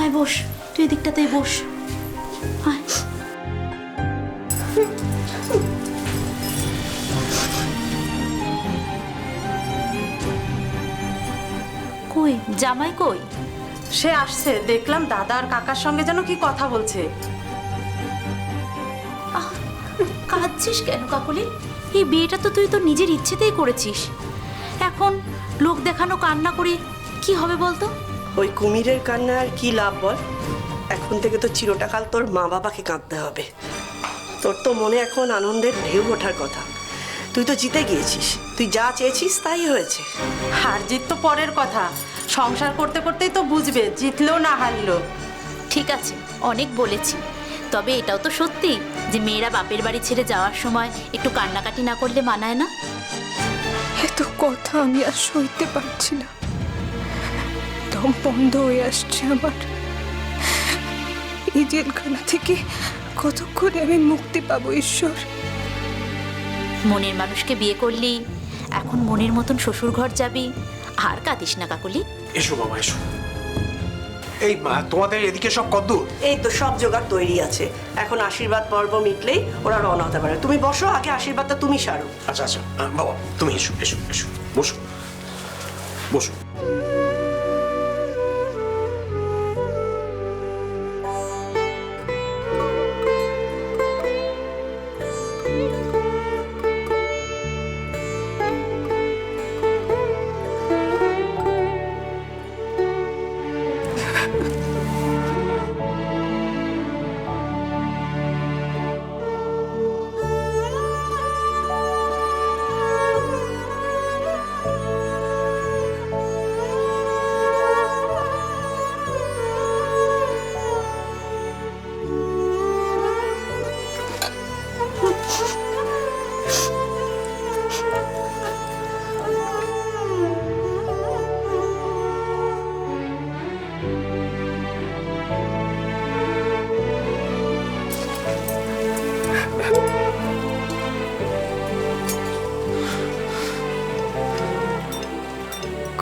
আয়। বস। তুই এদিকটাতেই বস। আয়। কই? জামাই কই? সে আসছে। দেখলাম দাদা আর কাকার সঙ্গে যেন কি কথা বলছে। কাঁদছিস কেন কাকলি? এই বিয়েটা তো তুই তো নিজের ইচ্ছেতেই করেছিস। এখন লোক দেখানো কান্না করে কি হবে বলতো? ওই কুমিরের কান্না আর কি লাভ বল? এখন থেকে তো চিরটাকাল তোর মা বাবাকে কাঁদতে হবে। তোর তো মনে এখন আনন্দের ঢেউ ওঠার কথা। তুই তো জিতে গিয়েছিস। তুই যা চেয়েছিস তাই হয়েছে। হার জিত তো পরের কথা। সংসার করতে করতেই তো বুঝবে জিতলো না হারলো। ঠিক আছে অনেক বলেছি। তবে এটাও তো সত্যি যে মেয়েরা বাপের বাড়ি ছেড়ে যাওয়ার সময় একটু কান্নাকাটি না করলে মানায় না? এত কথা আমি আর সইতে পারছি না। দম বন্ধ হয়ে আসছে আমার। এই জেলখানা থেকে কতক্ষণে আমি মুক্তি পাবো ঈশ্বর? মনের মানুষকে বিয়ে করলি এখন মনের মতন শ্বশুর ঘর যাবি আর কাঁদিস না কাকলি। এসো বাবা এসো। এই মা, তোমাদের এদিকে সব কদ্দূর এই তো সব জোগাড় তৈরি আছে। এখন আশীর্বাদ পর্ব মিটলেই ওরা রওনা হতে পারে। তুমি বসো আগে আশীর্বাদটা তুমি সারো। আচ্ছা আচ্ছা। বাবা তুমি এসো এসো এসো। বসো। বসো।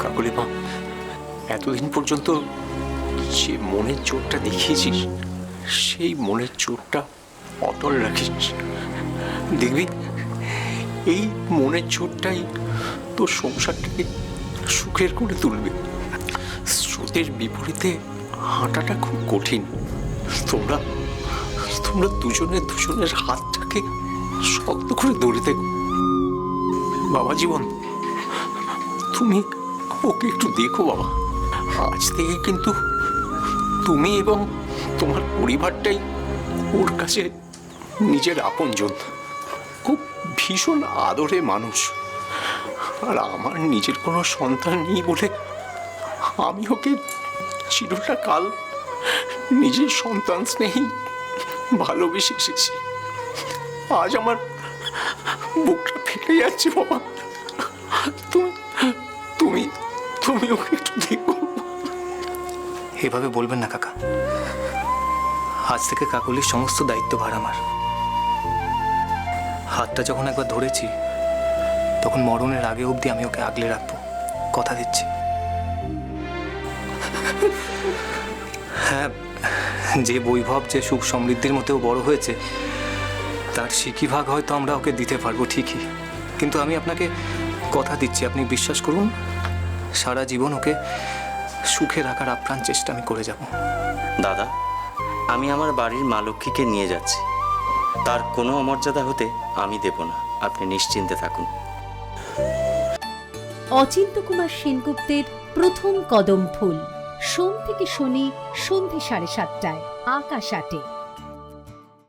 কাকুলি মা এতদিন পর্যন্ত যে মনের চোটটা দেখিয়েছিস, সেই মনের চোটটা অটল রাখিস। দেখবি, এই মনের চোটটাই তোর সংসারটাকে সুখের করে তুলবে। স্রোতের বিপরীতে হাঁটাটা খুব কঠিন। তোমরা তোমরা দুজনে দুজনের হাতটাকে শক্ত করে ধরে দেখো বাবা জীবন, তুমি ওকে একটু দেখো বাবা। আজ থেকে কিন্তু তুমি এবং তোমার পরিবারটাই ওর কাছে নিজের আপনজন। খুব ভীষণ আদরে মানুষ। আর আমার নিজের কোনো সন্তান নেই বলে আমি ওকে চিরটা কাল নিজের সন্তান স্নেহেই ভালোবেসে এসেছি। আজ আমার বুকটা ফেটে যাচ্ছে বাবা। তুমি তুমি তুমি ওকে একটু দেখো। এভাবে বলবেন না, কাকা। আজ থেকে কাকলির সমস্ত দায়িত্বভার আমার। হাতটা যখন একবার ধরেছি, তখন মরণের আগে অবধি আমি ওকে আগলে রাখব। কথা দিচ্ছি। হ্যাঁ যে বৈভব, যে সুখ সমৃদ্ধির মধ্যেও বড় হয়েছে, তার সিকি ভাগ হয়তো আমরা ওকে দিতে পারব ঠিকই। কিন্তু আমি আপনাকে কথা দিচ্ছি, আপনি বিশ্বাস করুন সারা জীবন ওকে সুখে রাখার আপ্রাণ চেষ্টা আমি করে যাব। দাদা আমি আমার বাড়ির মা লক্ষ্মীকে নিয়ে যাচ্ছি। তার কোনো অমর্যাদা হতে আমি দেব না। আপনি নিশ্চিন্তে থাকুন। অচিন্ত কুমার সেনগুপ্তের প্রথম কদম ফুল। সোম থেকে শনি সন্ধে সাড়ে সাতটায় আকাশ আটে।